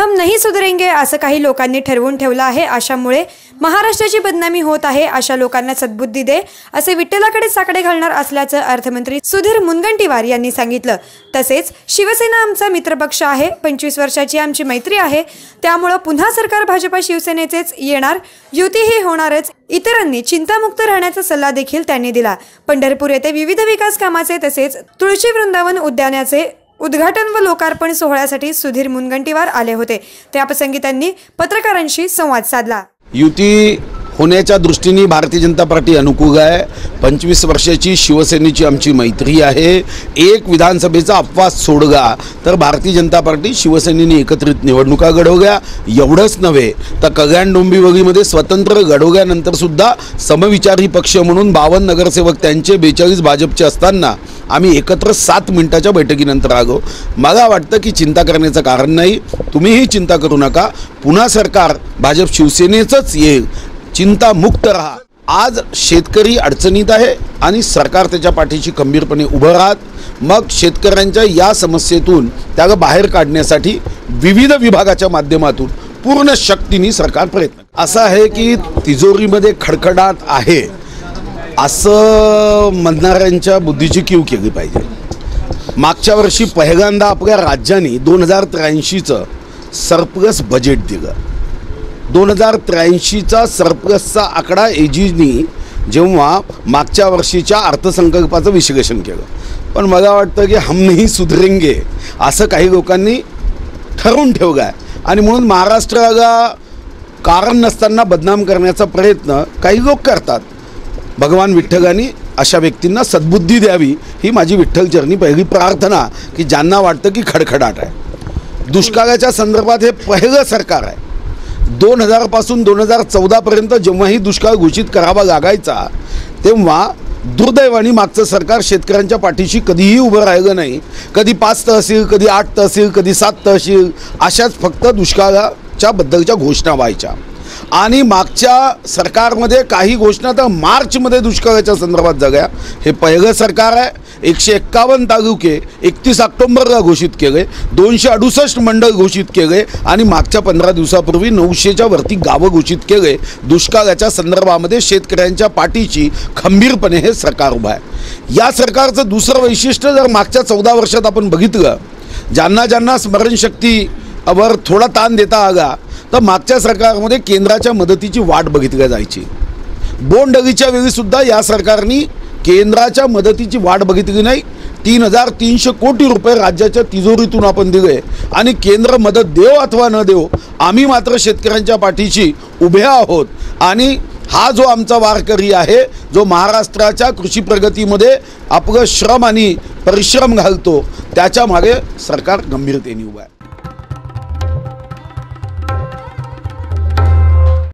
हम नाही सुधरेंगे असं काही लोकांनी ठरवून ठेवलं आहे. अशामुळे महाराष्ट्राची बदनामी होत आहे. अशा लोकांना सद्बुद्धी दे असे विठ्ठलाकडे साकडे घालणार असल्याचं अर्थमंत्री सुधीर मुनगंटीवार यांनी सांगितलं. तसेच शिवसेना आमचा मित्रपक्ष आहे. पंचवीस वर्षाची आमची मैत्री आहे. त्यामुळं पुन्हा सरकार भाजपा शिवसेनेचेच येणार. युतीही होणारच. इतरांनी चिंतामुक्त राहण्याचा सल्ला देखील त्यांनी दिला. पंढरपूर येथे विविध विकास कामाचे तसेच तुळशी वृंदावन उद्यानाचे उद्घाटन व लोकार्पण सोहळ्यासाठी सुधीर मुनगंटीवार आले होते. त्याप्रसंगी त्यांनी पत्रकारांशी संवाद साधला. युती होण्याच्या दृष्टीने भारतीय जनता पार्टी अनुकूल आहे. पंचवीस वर्षाची शिवसेनेची आमची मैत्री आहे. एक विधानसभेचा अपवाद सोडगा तर भारतीय जनता पार्टी शिवसेनेने एकत्रित निवडणुका घडवल्या. एवढंच नव्हे तर कल्याण स्वतंत्र घडवल्यानंतरसुद्धा समविचारी पक्ष म्हणून बावन्न नगरसेवक त्यांचे बेचाळीस भाजपचे असताना आम्ही एकत्र सात मिनिटाच्या बैठकीनंतर आलो. मला वाटतं की चिंता करण्याचं कारण नाही. तुम्हीही चिंता करू नका. पुन्हा सरकार भाजप शिवसेनेचंच येईल. चिंतामुक्त राहा. आज शेतकरी अडचणीत आहे आणि सरकार त्याच्या पाठीशी खंबीरपणे उभं राहत. मग शेतकऱ्यांच्या या समस्येतून त्याला बाहेर काढण्यासाठी विविध विभागाच्या माध्यमातून पूर्ण शक्तीने सरकार प्रयत्न असं आहे की तिजोरीमध्ये खडखडाट आहे. असं म्हणणाऱ्यांच्या बुद्धीची कीव केली पाहिजे. मागच्या वर्षी पहिल्यांदा आपल्या राज्याने दोन हजार त्र्याऐंशीचं सरप्लस बजेट दिलं. दोन हजार त्र्याऐंशीचा सरप्लसचा आकडा एजीनी जेव्हा मागच्या वर्षीच्या अर्थसंकल्पाचं विश्लेषण केलं. पण मला वाटतं की हमनेही सुधरेंगे असं काही लोकांनी ठरवून ठेवलं आहे. आणि म्हणून महाराष्ट्राला कारण नसताना बदनाम करण्याचा प्रयत्न काही लोक करतात. भगवान विठ्ठलांनी अशा व्यक्तींना सद्बुद्धी द्यावी ही माझी विठ्ठलचरणी पहिली प्रार्थना की ज्यांना वाटतं की खडखडाट आहे. दुष्काळाच्या संदर्भात हे पहिलं सरकार आहे. दोन हजारपासून दोन हजार चौदापर्यंत जेव्हाही दुष्काळ घोषित करावा लागायचा तेव्हा दुर्दैवाने मागचं सरकार शेतकऱ्यांच्या पाठीशी कधीही उभं राहिलं नाही. कधी पाच तहसील कधी आठ तहसील कधी सात तहसील अशाच फक्त दुष्काळाच्या बद्दलच्या घोषणा व्हायच्या. आणि मागच्या सरकारमध्ये काही घोषणा तर मार्चमध्ये दुष्काळाच्या संदर्भात जगल्या हे पहिलं सरकार आहे. एकशे एक्कावन्न तालुके एकतीस ऑक्टोंबरला घोषित केले. दोनशे अडुसष्ट मंडळ घोषित केले. आणि मागच्या पंधरा दिवसापूर्वी नऊशेच्या वरती गावं घोषित केले. दुष्काळाच्या संदर्भामध्ये शेतकऱ्यांच्या पाठीची खंबीरपणे हे सरकार उभं आहे. या सरकारचं दुसरं वैशिष्ट्य जर मागच्या चौदा वर्षात आपण बघितलं ज्यांना ज्यांना स्मरणशक्तीवर थोडा ताण देता आला तर मागच्या सरकारमध्ये केंद्राच्या मदतीची वाट बघितली जायची. बोंडगीच्या वेळीसुद्धा या सरकारने केंद्राच्या मदतीची वाट बघितली नाही. तीन हजार तीनशे कोटी रुपये राज्याच्या तिजोरीतून आपण दिले. आणि केंद्र मदत देव अथवा न देव आम्ही मात्र शेतकऱ्यांच्या पाठीशी उभे आहोत. आणि हा जो आमचा वारकरी आहे जो महाराष्ट्राच्या कृषी प्रगतीमध्ये आपलं श्रम आणि परिश्रम घालतो त्याच्यामागे सरकार गंभीरतेने उभं आहे.